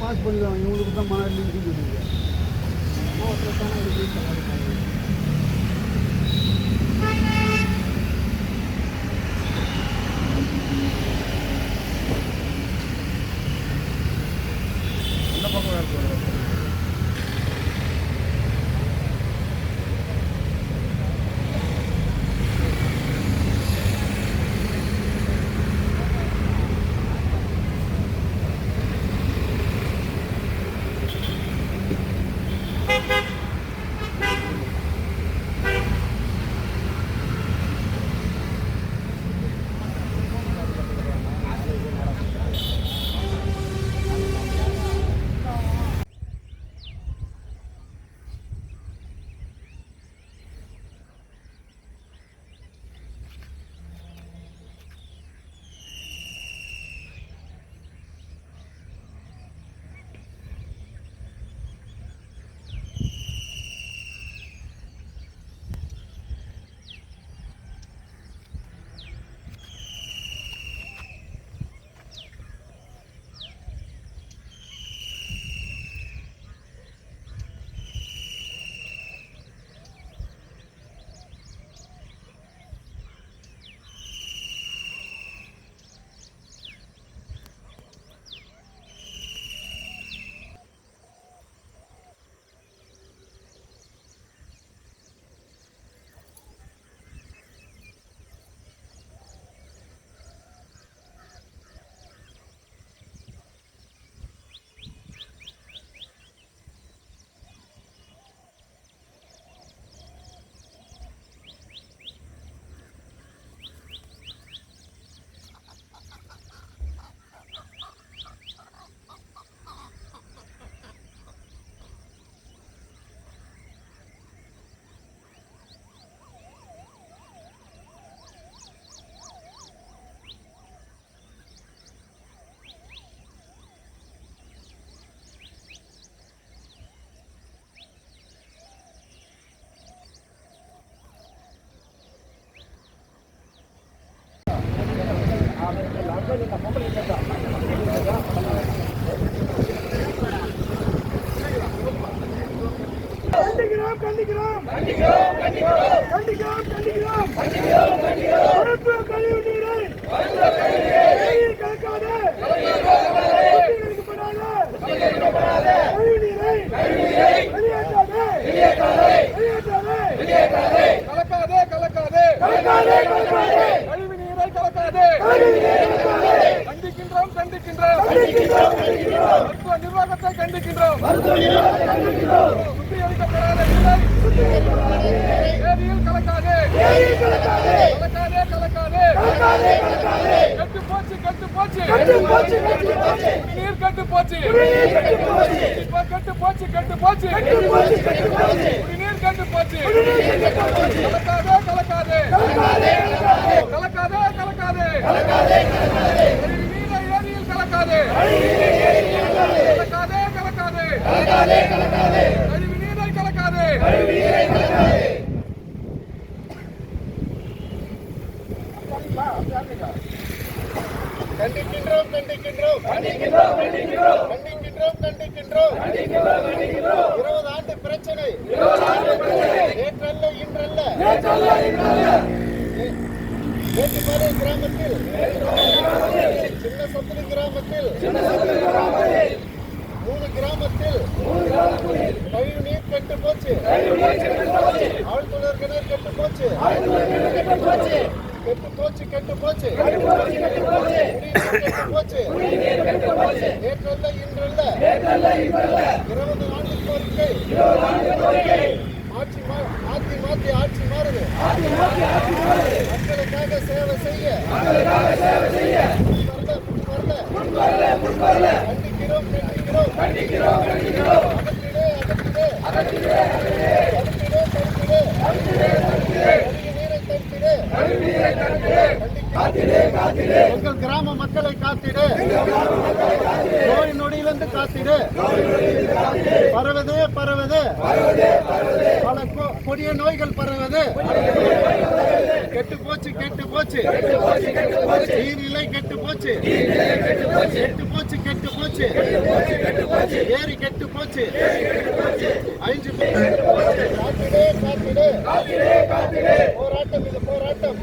Pass பண்ணிடுவாங்க. இவங்களுக்கு தான் மன லீவு நீர் கட்டு போச்சு கட்டு போச்சு கட்டு போச்சு நீர் கட்டு போச்சு கலக்காதே கலக்காதே. கலக்காதே கலக்காதே. நீரை ஏரியில் கலக்காதே. கலக்காதே. கலக்காதே கலக்காதே. கழிவு நீரை கலக்காதே. நீரை கலக்காதே. கண்டிக்கின்றோம் கண்டிக்கின்றோம். கண்டிக்கிறோம் கண்டிக்கிறோம் கண்டிக்கின்றோம் கண்டிக்கின்றோம். கண்டிக்கிறோம் கண்டிக்கிறோம் இருபது ஆண்டு பிரச்சனை. நேற்றல்ல இன்றல்ல. நேற்றல்ல இன்றல்ல. மேட்டுப்பாறை கிராமத்தில். சின்ன சத்துரு கிராமத்தில். மூணு கிராமத்தில் கழிவு நீர் கெட்டு போச்சு. ஆழ்துளர் கிணறு கெட்டு போச்சு. கெட்டு போச்சு கெட்டு போச்சு. குடிநீர் கெட்டு போச்சு. நேற்றல்ல இன்றல்ல. இருபது ஆண்டு கோரிக்கை. ஆட்சி மா- மாற்றி மாத்தி ஆட்சி மாறுது. மக்களுக்காக சேவை செய்ய. மக்களுக்காக சேவை செய்ய முன் வரல, முன் வரல. முன் வரல. எங்கள் கிராம மக்களை காத்திடு. நோய் நொடியிலிருந்து காத்திடு. பரவுது பரவது. பல கொ- கொடிய நோய்கள் பரவுவது கெட்டு போச்சு கெட்டு போச்சு. நீர்நிலை கெட்டு போச்சு. கெட்டு போச்சு கெட்டு போச்சு. ஏரி கெட்டு போச்சு. காத்திடு. போராட்டம் இது போராட்டம்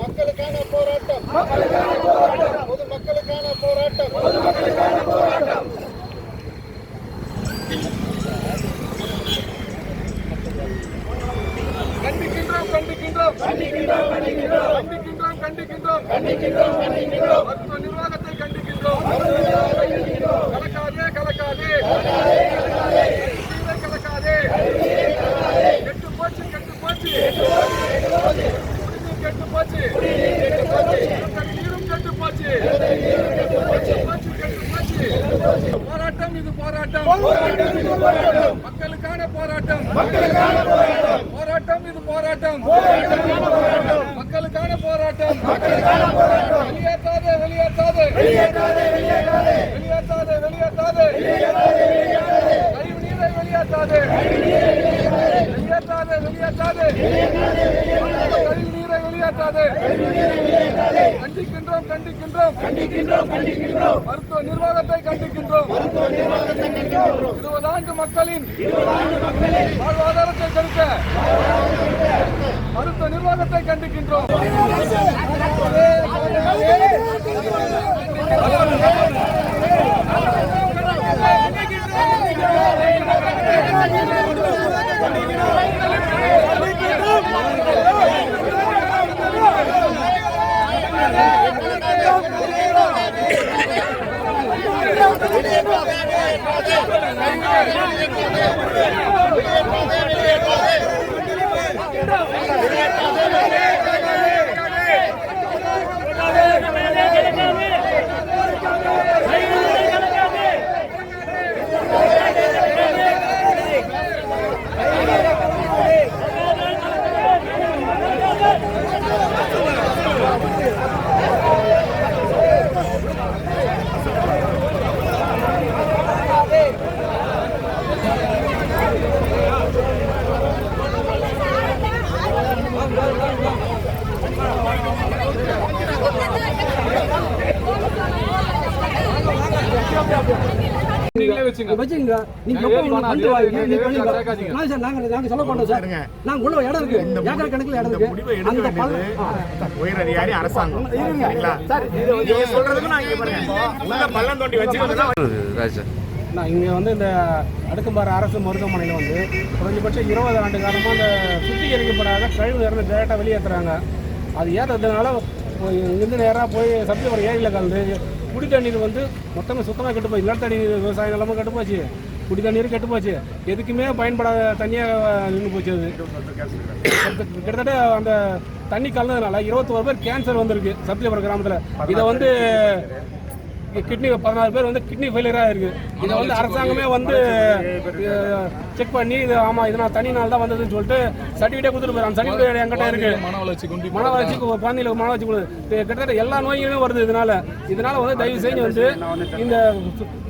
மக்களுக்கான போராட்டம் பொது மக்களுக்கான போராட்டம் கண்டிக்கின்றோம் கண்டிக்கின்றோம் கண்டிக்கின்றோம் கண்டிக்கின்றோம் கண்டிக்கின்றோம் கண்டிக்கின்றோம் கண்டிக்கின்றோம் மருத்துவ நிர்வாகத்தை கண்டிக்கின்றோம் கலக்காதே கலக்காதே கலக்காதே கெட்டு போச்சு கெட்டு போச்சு குடிநீர் கெட்டு போச்சு நீரும் கெட்டு போச்சு போச்சு, கெட்டு போச்சு. போராட்டம் இது போராட்டம் மக்களுக்கான போராட்டம் போராட்டம் இது போராட்டம் மக்களுக்கான போராட்டம் வெளியேற்றாதே வெளியேற்றாதே வெளியேற்றாதே வெளியேற்றாதே கழிவு நீரை வெளியேற்றாதே வெளியேற்றாதே வெளியேற்றாதே கழிவு நீரை வெளியேற்றாதே கண்டிக்கின்றோம் கண்டிக்கின்றோம். கண்டிக்கின்றோம் கண்டிக்கின்றோம் மருத்துவ நிர்வாகத்தை கண்டிக்கின்றோம் இருபது ஆண்டு மக்களின் வாழ்வாதாரத்தை கெடுக்க மருத்துவ நிர்வாகத்தை கண்டிக்கின்றோம். நீங்களே வச்சுங்க வச்சுங்க. நீங்க எப்போ வாங்க சார் நாங்க நாங்க சொல்ல மாட்டோம் சார். நாங்க உள்ள இடம் இருக்கு. ஏக்கர் கணக்குல இடம் இருக்கு. அந்த பள்ளம் உயர் அதிகாரி அரசாங்கம். சரிங்களா? நீங்க சொல்றதுக்கு நான் இங்க பாருங்க உள்ள பள்ளம் தோண்டி வச்சு நான் இங்கே வந்து இந்த அடுக்கும்பாறை அரசு மருத்துவமனையில் வந்து குறைஞ்சபட்சம் இருபது ஆண்டு காலமாக அந்த சுத்திகரிக்கப்படாத கழிவு இறந்து டேரெக்டாக வெளியேற்றுறாங்க அது ஏற்றுறதுனால இங்கேருந்து நேராக போய் சப்ஜிபுரம் ஏரியில் கலந்து குடி தண்ணீர் வந்து மொத்தமாக சுத்தமாக கெட்டு போச்சு. நிலத்தடி விவசாயம் எல்லாமே கெட்டு போச்சு. குடி தண்ணீர் கெட்டு போச்சு. எதுக்குமே பயன்படாத தண்ணியாக நின்று போச்சு அது. கிட்டத்தட்ட- அந்த தண்ணி கலந்ததுனால இருபத்தோரு பேர் கேன்சர் வந்திருக்கு சப்ஜிபுரம் கிராமத்தில். இதை வந்து கிட்னி பதினாறு பேர் வந்து கிட்னி ஃபெயிலியராக இருக்கு. இதை வந்து அரசாங்கமே வந்து செக் பண்ணி இது ஆமா இது நான் தனி நாள் தான் வந்ததுன்னு சொல்லிட்டு சர்டிஃபிகேட் கொடுத்துட்டு அந்த சர்டிஃபிகேட் என்கிட்ட இருக்கு. மன வளர்ச்சி கொண்டு மன வளர்ச்சி குழந்தைகளுக்கு மன வளர்ச்சி கிட்டத்தட்ட எல்லா நோய்களுமே வருது இதனால. இதனால வந்து தயவு செஞ்சு வந்து இந்த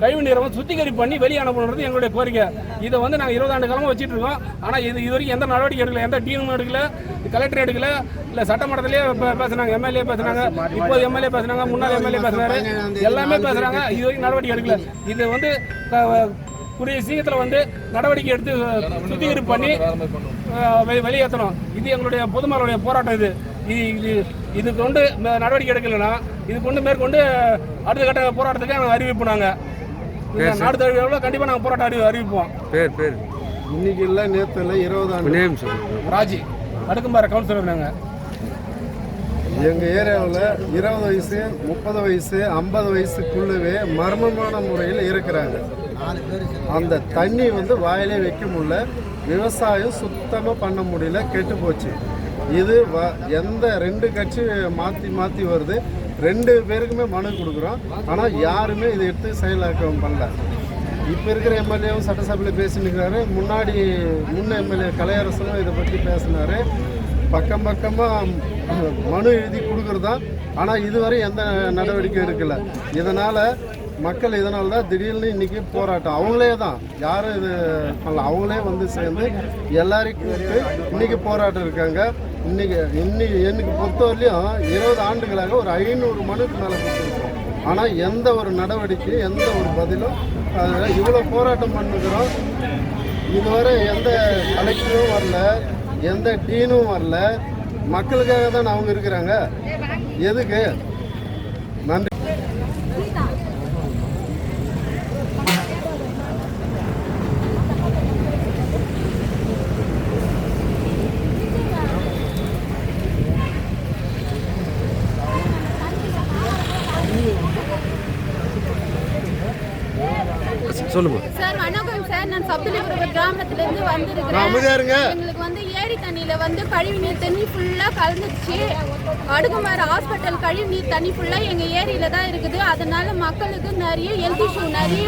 கழிவு நீரை வந்து சுத்திகரிப்பு பண்ணி வெளியே அனுப்பணுன்றது எங்களுடைய கோரிக்கை. இதை வந்து நாங்கள் இருபது ஆண்டு காலமாக வச்சுட்டு இருக்கோம். ஆனால் இது இது வரைக்கும் எந்த நடவடிக்கை எடுக்கல எந்த டீமும் எடுக்கல கலெக்டர் எடுக்கல இல்லை சட்டமன்றத்திலேயே பே- பேசுனாங்க எம்எல்ஏ பேசுனாங்க இப்போ எம்எல்ஏ பேசுனாங்க முன்னாள் எம்எல்ஏ பேசுனாரு எல்லாமே பேசுறாங்க. இது வரைக்கும் நடவடிக்கை எடுக்கல. இது வந்து கூடிய சீக்கிரத்தில் வந்து நடவடிக்கை எடுத்து சுத்திகரிப்பு பண்ணி வெளியேற்றணும். இது எங்களுடைய பொதுமக்களுடைய போராட்டம் இது. இது இது கொண்டு நடவடிக்கை எடுக்கலைன்னா இது கொண்டு மேற்கொண்டு அடுத்த கட்ட போராட்டத்துக்கு நாங்கள் அறிவிப்போம் நாங்கள் நாடு தழுவிய கண்டிப்பாக நாங்கள் போராட்டம் அறிவி அறிவிப்போம். பேர் பேர் இன்னைக்கு இல்லை நேற்று இல்லை இருபது ஆண்டு ராஜி அடுக்கும்பாறை கவுன்சிலர் நாங்கள் எங்கள் ஏரியாவில் இருபது வயசு முப்பது வயசு ஐம்பது வயசுக்குள்ளவே மர்மமான முறையில் இருக்கிறாங்க. அந்த தண்ணி வந்து வாயிலே வைக்க முடியல. விவசாயம் சுத்தமாக பண்ண முடியல. கெட்டு போச்சு. இது வ எந்த ரெண்டு கட்சி மாற்றி மாற்றி வருது. ரெண்டு பேருக்குமே மனு கொடுக்குறோம். ஆனால் யாருமே இதை எடுத்து செயலாக்கம் பண்ணல. இப்போ இருக்கிற எம்எல்ஏவும் சட்டசபையில் பேசினுக்கிறாரு முன்னாடி முன்ன எம்எல்ஏ கலையரசனும் இதை பற்றி பேசினார். பக்கம் பக்கமாக மனு எழுதி தான் ஆனால் இதுவரை எந்த நடவடிக்கை எடுக்கல. இதனால் மக்கள் இதனால தான் திடீர்னு இன்றைக்கி போராட்டம். அவங்களே தான். யாரும் இது? பண்ணல அவங்களே வந்து சேர்ந்து எல்லாரையும் கூப்பிட்டு இன்னைக்கு போராட்டம் இருக்காங்க. இன்னைக்கு இன்னைக்கு எனக்கு பொறுத்தவரையிலையும் இருபது ஆண்டுகளாக ஒரு ஐநூறு மனுக்கு மேலே கொடுத்துருக்கோம். ஆனால் எந்த ஒரு நடவடிக்கையும் எந்த ஒரு பதிலும் இவ்வளோ போராட்டம் பண்ணுகிறோம். இதுவரை எந்த கலெக்டரும் வரல எந்த டீனும் வரல. மக்களுக்காக தான் அவங்க இருக்கிறாங்க. எதுக்கு? நன்றி. சொல்லுங்க. சார் வணக்கம் சார். நான் சப்தலிபுரம் கிராமத்துல இருந்து வந்திருக்கிறேன் அமைதியா இருங்க. எங்களுக்கு வந்து ஏரி தண்ணியில வந்து கழிவு நீர் தண்ணி ஃபுல்லா கலந்துச்சு அடுக்குமாறு ஹாஸ்பிட்டல் கழிவு நீர் தண்ணி ஃபுல்லாக எங்கள் ஏரியில தான் இருக்குது. அதனால மக்களுக்கு நிறைய ஹெல்த் இஷ்யூ நிறைய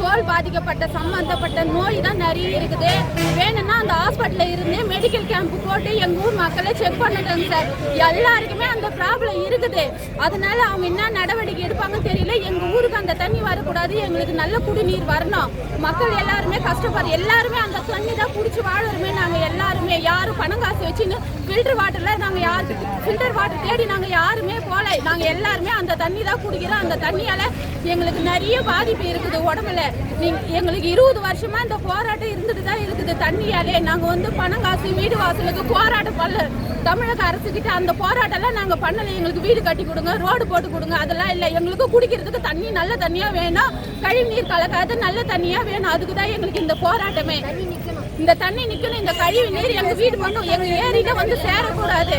தோல் பாதிக்கப்பட்ட சம்பந்தப்பட்ட நோய் தான் நிறைய இருக்குது. வேணும்னா அந்த ஹாஸ்பிட்டலில் இருந்து மெடிக்கல் கேம்ப் போட்டு எங்கள் ஊர் மக்களை செக் பண்ணட்டும் சார் எல்லாருக்குமே அந்த ப்ராப்ளம் இருக்குது. அதனால அவங்க என்ன நடவடிக்கை எடுப்பாங்கன்னு தெரியல. எங்கள் ஊருக்கு அந்த தண்ணி வரக்கூடாது. எங்களுக்கு நல்ல குடிநீர் வரணும். மக்கள் எல்லாருமே கஷ்டப்படுற எல்லாருமே அந்த தண்ணி தான் பிடிச்சி வாழறமே நாங்கள் எல்லாருமே. யாரும் பணம் காசு வச்சுன்னு ஃபில்டர் வாட்டரில் நாங்கள் யாருக்கு ஃபில்டர் வாட்டர் தேடி நாங்க யாருமே போல. நாங்க எல்லாருமே அந்த தண்ணி தான் குடிக்கிறோம். அந்த தண்ணியால எங்களுக்கு நிறைய பாதிப்பு இருக்குது உடம்புல. நீங்க எங்களுக்கு இருபது வருஷமா இந்த போராட்டம் இருந்துட்டு தான் இருக்குது தண்ணியாலே. நாங்க வந்து பணம் காசு வீடு வாசலுக்கு போராட்டம் பண்ணல. தமிழக அரசு கிட்ட அந்த போராட்டம்லாம் நாங்க பண்ணல. எங்களுக்கு வீடு கட்டி கொடுங்க ரோடு போட்டு கொடுங்க. அதெல்லாம் இல்ல. எங்களுக்கு குடிக்கிறதுக்கு தண்ணி நல்ல தண்ணியா வேணும். கழிவு நீர் கலக்காத நல்ல தண்ணியா வேணும். அதுக்கு தான் எங்களுக்கு இந்த போராட்டமே. இந்த தண்ணி நிக்கணும். இந்த கழிவு நீர் எங்க வீடு மட்டும் எங்க ஏரியில வந்து சேரக்கூடாது.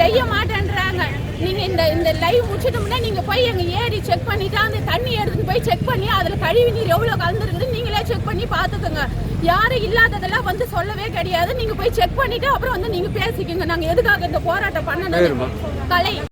செய்ய மாட்டேன்றாங்க நீங்க இந்த இந்த லைவ் முடிச்சிட்டோம்னா நீங்க போய் எங்க ஏரி செக் பண்ணிட்டு அந்த தண்ணி எடுத்துட்டு போய் செக் பண்ணி அதுல கழிவு நீர் எவ்வளவு கலந்துருக்குது நீங்களே செக் பண்ணி பாத்துக்கோங்க யாரும் இல்லாததெல்லாம் வந்து சொல்லவே கிடையாது. நீங்க போய் செக் பண்ணிட்டு அப்புறம் வந்து நீங்க பேசிக்கோங்க. நாங்க எதுக்காக இந்த போராட்டம் பண்ணணும்? கலை.